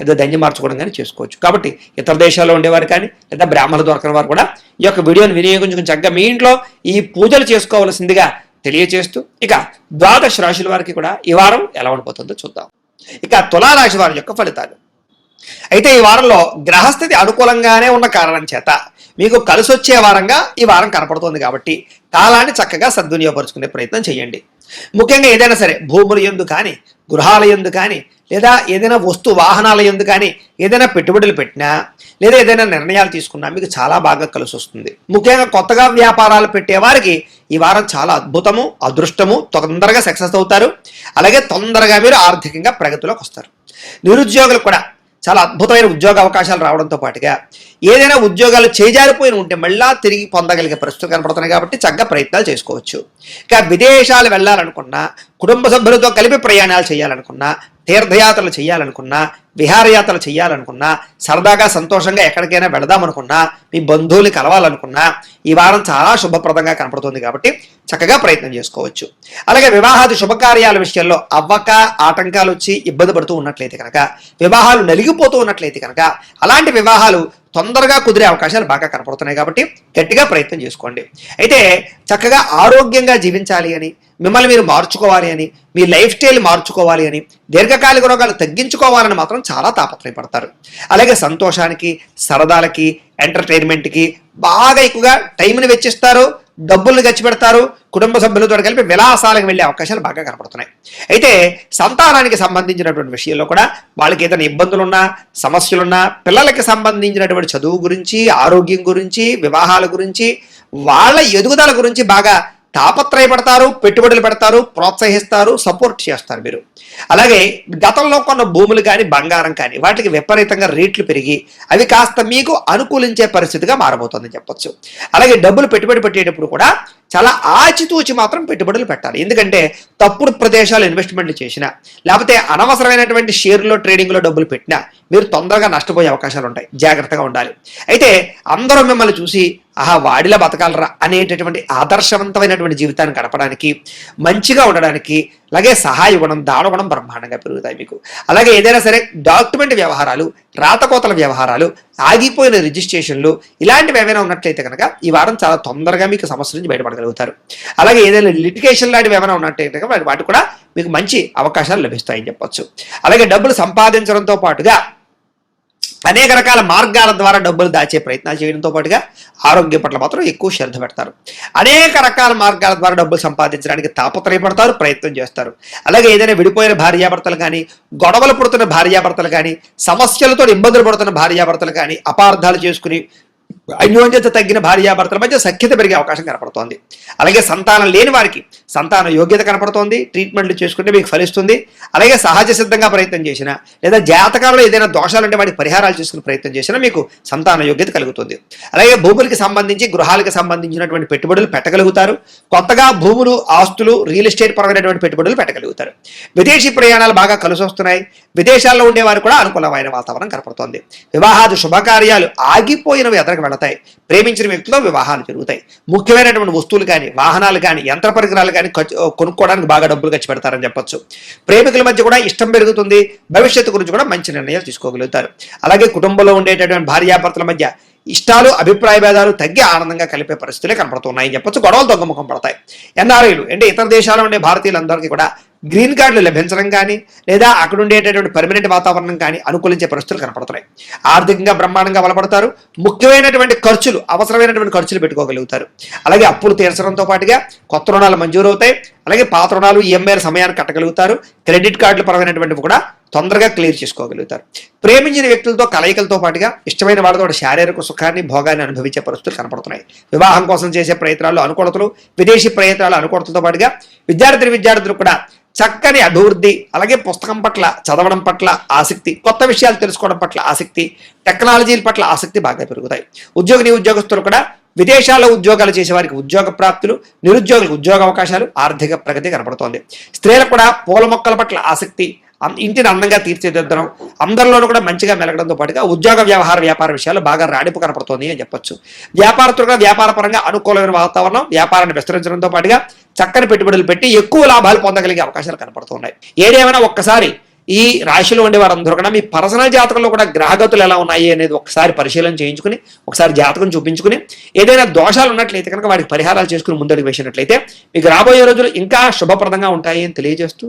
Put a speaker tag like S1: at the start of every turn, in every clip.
S1: లేదా ధన్యం మార్చుకోవడం కానీ చేసుకోవచ్చు. కాబట్టి ఇతర దేశాల్లో ఉండేవారు కానీ లేదా బ్రాహ్మణులు దొరకని వారు కూడా ఈ యొక్క వీడియోని వినియోగించుకుని చక్కగా మీ ఇంట్లో ఈ పూజలు చేసుకోవాల్సిందిగా తెలియచేస్తూ ఇక ద్వాదశ రాశుల వారికి కూడా ఈ వారం ఎలా ఉండిపోతుందో చూద్దాం. ఇక తులారాశి వారి యొక్క ఫలితాలు. అయితే ఈ వారంలో గ్రహస్థితి అనుకూలంగానే ఉన్న కారణం చేత మీకు కలిసొచ్చే వారంగా ఈ వారం కనపడుతోంది కాబట్టి కాలాన్ని చక్కగా సద్వినియోగపరుచుకునే ప్రయత్నం చేయండి. ముఖ్యంగా ఏదైనా సరే భూముల ఎందు కానీ గృహాల ఎందు కానీ లేదా ఏదైనా వస్తు వాహనాల ఎందు కానీ ఏదైనా పెట్టుబడులు పెట్టినా లేదా ఏదైనా నిర్ణయాలు తీసుకున్నా మీకు చాలా బాగా కలిసి వస్తుంది. ముఖ్యంగా కొత్తగా వ్యాపారాలు పెట్టే వారికి ఈ వారం చాలా అద్భుతము అదృష్టము తొందరగా సక్సెస్ అవుతారు. అలాగే తొందరగా మీరు ఆర్థికంగా ప్రగతిలోకి వస్తారు. నిరుద్యోగులు కూడా చాలా అద్భుతమైన ఉద్యోగ అవకాశాలు రావడంతో పాటుగా ఏదైనా ఉద్యోగాలు చేజారిపోయిన ఉంటే మళ్ళా తిరిగి పొందగలిగే పరిస్థితులు కనపడుతున్నాయి కాబట్టి చక్కగా ప్రయత్నాలు చేసుకోవచ్చు. ఇక విదేశాలు వెళ్ళాలనుకున్నా కుటుంబ సభ్యులతో కలిపి ప్రయాణాలు చేయాలనుకున్నా తీర్థయాత్రలు చేయాలనుకున్నా విహారయాత్రలు చేయాలనుకున్నా సరదాగా సంతోషంగా ఎక్కడికైనా వెళదామనుకున్నా మీ బంధువులు కలవాలనుకున్నా ఈ వారం చాలా శుభప్రదంగా కనపడుతుంది కాబట్టి చక్కగా ప్రయత్నం చేసుకోవచ్చు. అలాగే వివాహాది శుభకార్యాల విషయంలో అవ్వక ఆటంకాలు వచ్చి ఇబ్బంది పడుతూ ఉన్నట్లయితే కనుక వివాహాలు నలిగిపోతూ ఉన్నట్లయితే కనుక అలాంటి వివాహాలు తొందరగా కుదిరే అవకాశాలు బాగా కనపడుతున్నాయి కాబట్టి గట్టిగా ప్రయత్నం చేసుకోండి. అయితే చక్కగా ఆరోగ్యంగా జీవించాలి అని మిమ్మల్ని మీరు మార్చుకోవాలి అని మీ లైఫ్ స్టైల్ మార్చుకోవాలి అని దీర్ఘకాలిక రోగాలు తగ్గించుకోవాలని మాత్రం చాలా తాపత్రయపడతారు. అలాగే సంతోషానికి సరదాలకి ఎంటర్టైన్మెంట్కి బాగా ఎక్కువగా టైంని వెచ్చిస్తారు డబ్బుల్ని ఖర్చు పెడతారు కుటుంబ సభ్యులతో కలిపి విలాసాలకు వెళ్ళే అవకాశాలు బాగా కనపడుతున్నాయి. అయితే సంతానానికి సంబంధించినటువంటి విషయంలో కూడా వాళ్ళకి ఏదైనా ఇబ్బందులున్నా సమస్యలున్నా పిల్లలకి సంబంధించినటువంటి చదువు గురించి ఆరోగ్యం గురించి వివాహాల గురించి వాళ్ళ ఎదుగుదల గురించి బాగా తాపత్రయపడతారు పెట్టుబడులు పెడతారు ప్రోత్సహిస్తారు సపోర్ట్ చేస్తారు మీరు. అలాగే గతంలో కొన్న భూములు కానీ బంగారం కానీ వాటికి విపరీతంగా రేట్లు పెరిగి అవి కాస్త మీకు అనుకూలించే పరిస్థితిగా మారబోతుందని చెప్పొచ్చు. అలాగే డబ్బులు పెట్టుబడి పెట్టేటప్పుడు కూడా చాలా ఆచితూచి మాత్రం పెట్టుబడులు పెట్టాలి. ఎందుకంటే తప్పుడు ప్రదేశాలు ఇన్వెస్ట్మెంట్లు చేసినా లేకపోతే అనవసరమైనటువంటి షేర్లో ట్రేడింగ్లో డబ్బులు పెట్టినా మీరు తొందరగా నష్టపోయే అవకాశాలు ఉంటాయి. జాగ్రత్తగా ఉండాలి. అయితే అందరూ మిమ్మల్ని చూసి ఆహా వాడిలా బతకాలరా? అనేటటువంటి ఆదర్శవంతమైనటువంటి జీవితాన్ని గడపడానికి మంచిగా ఉండడానికి అలాగే సహాయ గుణం దాన గుణం బ్రహ్మాండంగా పెరుగుతాయి మీకు. అలాగే ఏదైనా సరే డాక్యుమెంట్ వ్యవహారాలు రాతకోతల వ్యవహారాలు ఆగిపోయిన రిజిస్ట్రేషన్లు ఇలాంటివి ఏమైనా ఉన్నట్లయితే కనుక ఈ వారం చాలా తొందరగా మీకు సమస్య నుంచి బయటపడగలుగుతారు. అలాగే ఏదైనా లిటిగేషన్ లాంటివి ఏమైనా ఉన్నట్లయితే వాటి- వాటి కూడా మీకు మంచి అవకాశాలు లభిస్తాయని చెప్పొచ్చు. అలాగే డబ్బులు సంపాదించడంతో పాటుగా అనేక రకాల మార్గాల ద్వారా డబ్బులు దాచే ప్రయత్నాలు చేయడంతో పాటుగా ఆరోగ్యం పట్ల మాత్రం ఎక్కువ శ్రద్ధ పెడతారు. అనేక రకాల మార్గాల ద్వారా డబ్బులు సంపాదించడానికి తాపత్రయపడతారు ప్రయత్నం చేస్తారు. అలాగే ఏదైనా విడిపోయిన భార్యాభర్తలు కానీ గొడవలు పుడుతున్న భార్యాభర్తలు కానీ సమస్యలతో ఇబ్బందులు పడుతున్న భార్యాభర్తలు కానీ అపార్థాలు చేసుకుని అన్యోన్యత తగ్గిన భార్యాభర్తల మధ్య సఖ్యత పెరిగే అవకాశం కనపడుతోంది. అలాగే సంతానం లేని వారికి సంతాన యోగ్యత కనపడుతోంది. ట్రీట్మెంట్లు చేసుకుంటే మీకు ఫలిస్తుంది. అలాగే సహజ సిద్ధంగా ప్రయత్నం చేసినా లేదా జాతకాలలో ఏదైనా దోషాలు దోషాలుంటే వాటికి పరిహారాలు చేసుకునే ప్రయత్నం చేసినా మీకు సంతాన యోగ్యత కలుగుతుంది. అలాగే భూములకి సంబంధించి గృహాలకు సంబంధించినటువంటి పెట్టుబడులు పెట్టగలుగుతారు. కొత్తగా భూములు ఆస్తులు రియల్ ఎస్టేట్ పరమైనటువంటి పెట్టుబడులు పెట్టగలుగుతారు. విదేశీ ప్రయాణాలు బాగా కలిసి వస్తున్నాయి విదేశాల్లో ఉండేవారు కూడా అనుకూలమైన వాతావరణం కనపడుతోంది. వివాహాది శుభకార్యాలు ఆగిపోయినవి ఎదరకు వెళతాయి. ఏర్పడతాయి ప్రేమించిన వ్యక్తిలో వివాహాలు జరుగుతాయి. ముఖ్యమైనటువంటి వస్తువులు కానీ వాహనాలు కానీ యంత్ర పరికరాలు కానీ ఖర్చు కొనుక్కోవడానికి బాగా డబ్బులు ఖర్చు పెడతారని చెప్పొచ్చు. ప్రేమికుల మధ్య కూడా ఇష్టం పెరుగుతుంది. భవిష్యత్తు గురించి కూడా మంచి నిర్ణయాలు తీసుకోగలుగుతారు. అలాగే కుటుంబంలో ఉండేటటువంటి భార్యాభర్తల మధ్య ఇష్టాలు అభిప్రాయ భేదాలు తగ్గి ఆనందంగా కలిపే పరిస్థితులే కనపడుతున్నాయని చెప్పొచ్చు. గొడవలు దొంగముఖం పడతాయి. ఎన్ఆర్ఐలు అంటే ఇతర దేశాల్లో ఉండే భారతీయులందరికీ కూడా గ్రీన్ కార్డులు లభించడం కానీ లేదా అక్కడ ఉండేటటువంటి పర్మనెంట్ వాతావరణం కానీ అనుకూలించే పరిస్థితులు కనపడుతున్నాయి. ఆర్థికంగా బ్రహ్మాండంగా బలపడతారు. ముఖ్యమైనటువంటి ఖర్చులు అవసరమైనటువంటి ఖర్చులు పెట్టుకోగలుగుతారు. అలాగే అప్పులు తీర్చడంతో పాటుగా కొత్త రుణాలు మంజూరు అవుతాయి అలాగే పాత రుణాలు ఈఎంఐల సమయాన్ని కట్టగలుగుతారు. క్రెడిట్ కార్డుల పరమైనటువంటివి కూడా తొందరగా క్లియర్ చేసుకోగలుగుతారు. ప్రేమించిన వ్యక్తులతో కలయికలతో పాటుగా ఇష్టమైన వాళ్ళతో శారీరక సుఖాన్ని భోగాన్ని అనుభవించే పరిస్థితులు కనపడుతున్నాయి. వివాహం కోసం చేసే ప్రయత్నాలు అనుకూలతలు విదేశీ ప్రయత్నాలు అనుకూలతలతో పాటుగా విద్యార్థి విద్యార్థులు కూడా చక్కని అభివృద్ధి అలాగే పుస్తకం పట్ల చదవడం పట్ల ఆసక్తి కొత్త విషయాలు తెలుసుకోవడం పట్ల ఆసక్తి టెక్నాలజీల పట్ల ఆసక్తి బాగా పెరుగుతాయి. ఉద్యోగిని ఉద్యోగస్తులు కూడా విదేశాల్లో ఉద్యోగాలు చేసే వారికి ఉద్యోగ ప్రాప్తులు నిరుద్యోగులకు ఉద్యోగ అవకాశాలు ఆర్థిక ప్రగతి కనపడుతోంది స్త్రీలకు కూడా పూల మొక్కల పట్ల ఆసక్తి ఇంటిని అందంగా తీర్చిదిద్దడం అందరిలోనూ కూడా మంచిగా మెలగడంతో పాటుగా ఉద్యోగ వ్యవహార వ్యాపార విషయాలు బాగా రాణింపు కనపడుతోంది అని చెప్పొచ్చు. వ్యాపారస్తులు కూడా వ్యాపారపరంగా అనుకూలమైన వాతావరణం వ్యాపారాన్ని విస్తరించడంతో పాటుగా చక్కని పెట్టుబడులు పెట్టి ఎక్కువ లాభాలు పొందగలిగే అవకాశాలు కనపడుతున్నాయి. ఏదేమైనా ఒక్కసారి ఈ రాశిలో ఉండే వారందరూ కూడా మీ పర్సనల్ జాతకంలో కూడా గ్రహగతులు ఎలా ఉన్నాయి అనేది ఒకసారి పరిశీలన చేయించుకుని ఒకసారి జాతకం చూపించుకుని ఏదైనా దోషాలు ఉన్నట్లయితే కనుక వాటికి పరిహారాలు చేసుకుని ముందడుగు వేసినట్లయితే మీకు రాబోయే రోజులు ఇంకా శుభప్రదంగా ఉంటాయి అని తెలియజేస్తూ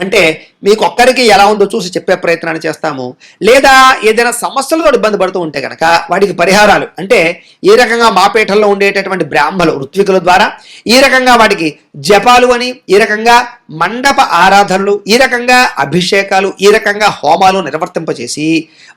S1: అంటే మీకు ఒక్కరికి ఎలా ఉందో చూసి చెప్పే ప్రయత్నాన్ని చేస్తాము. లేదా ఏదైనా సమస్యలతో ఇబ్బంది పడుతూ ఉంటే కనుక వాటికి పరిహారాలు. అంటే ఈ రకంగా మా పీఠంలో ఉండేటటువంటి బ్రాహ్మలు ఋత్వికుల ద్వారా ఈ రకంగా వాటికి జపాలు అని ఈ రకంగా మండప ఆరాధనలు ఈ రకంగా అభిషేకాలు ఈ రకంగా హోమాలు నిర్వర్తింపచేసి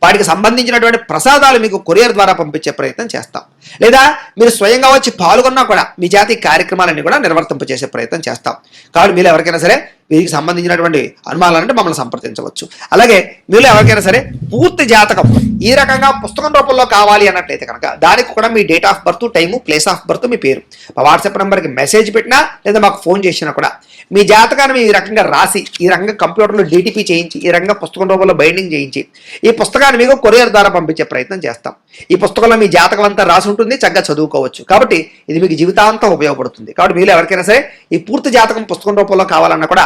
S1: వాటికి సంబంధించినటువంటి ప్రసాదాలు మీకు కొరియర్ ద్వారా పంపించే ప్రయత్నం చేస్తాం. లేదా మీరు స్వయంగా వచ్చి పాల్గొన్నా కూడా మీ జాతి కార్యక్రమాలన్నీ కూడా నిర్వర్తింపచేసే ప్రయత్నం చేస్తాం. కాబట్టి మీరు ఎవరికైనా సరే వీరికి సంబంధించినటువంటి అనుమానాలంటే మమ్మల్ని సంప్రదించవచ్చు. అలాగే మీలో ఎవరికైనా సరే పూర్తి జాతకం ఈ రకంగా పుస్తకం రూపంలో కావాలి అన్నట్లయితే కనుక దానికి కూడా మీ date of birth time place of birth మీ పేరు. మా వాట్సాప్ నెంబర్కి మెసేజ్ పెట్టినా లేదా మాకు ఫోన్ చేసినా కూడా మీ జాతక మేము ఈ రకంగా రాసి ఈ రకంగా కంప్యూటర్లో డీటీపీ చేయించి ఈ రకంగా పుస్తకం రూపంలో బైండింగ్ చేయించి ఈ పుస్తకాన్ని మీకు కొరియర్ ద్వారా పంపించే ప్రయత్నం చేస్తాం. ఈ పుస్తకంలో మీ జాతకం అంతా రాసి ఉంటుంది చక్కగా చదువుకోవచ్చు. కాబట్టి ఇది మీకు జీవితాంతం ఉపయోగపడుతుంది. కాబట్టి మీరు ఎవరికైనా సరే ఈ పూర్తి జాతకం పుస్తకం రూపంలో కావాలన్నా కూడా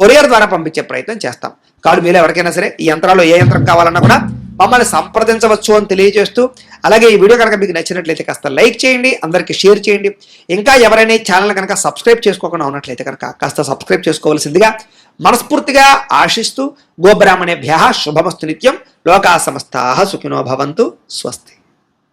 S1: కొరియర్ ద్వారా పంపించే ప్రయత్నం చేస్తాం. కాదు మీరు ఎవరికైనా సరే ఈ యంత్రాల్లో ఏ యంత్రం కావాలన్నా కూడా మమ్మల్ని సంప్రదించవచ్చు అని తెలియజేస్తూ అలాగే ఈ వీడియో కనుక మీకు నచ్చినట్లయితే కాస్త లైక్ చేయండి అందరికీ షేర్ చేయండి. ఇంకా ఎవరైనా ఛానల్ కనుక సబ్స్క్రైబ్ చేసుకోకుండా ఉన్నట్లయితే కనుక కాస్త సబ్స్క్రైబ్ చేసుకోవాల్సిందిగా మనస్ఫూర్తిగా ఆశిస్తూ గోబ్రాహ్మణేభ్య శుభమస్తు నిత్యం. లోకా సమస్తా సుఖినో భవంతు. స్వస్తి.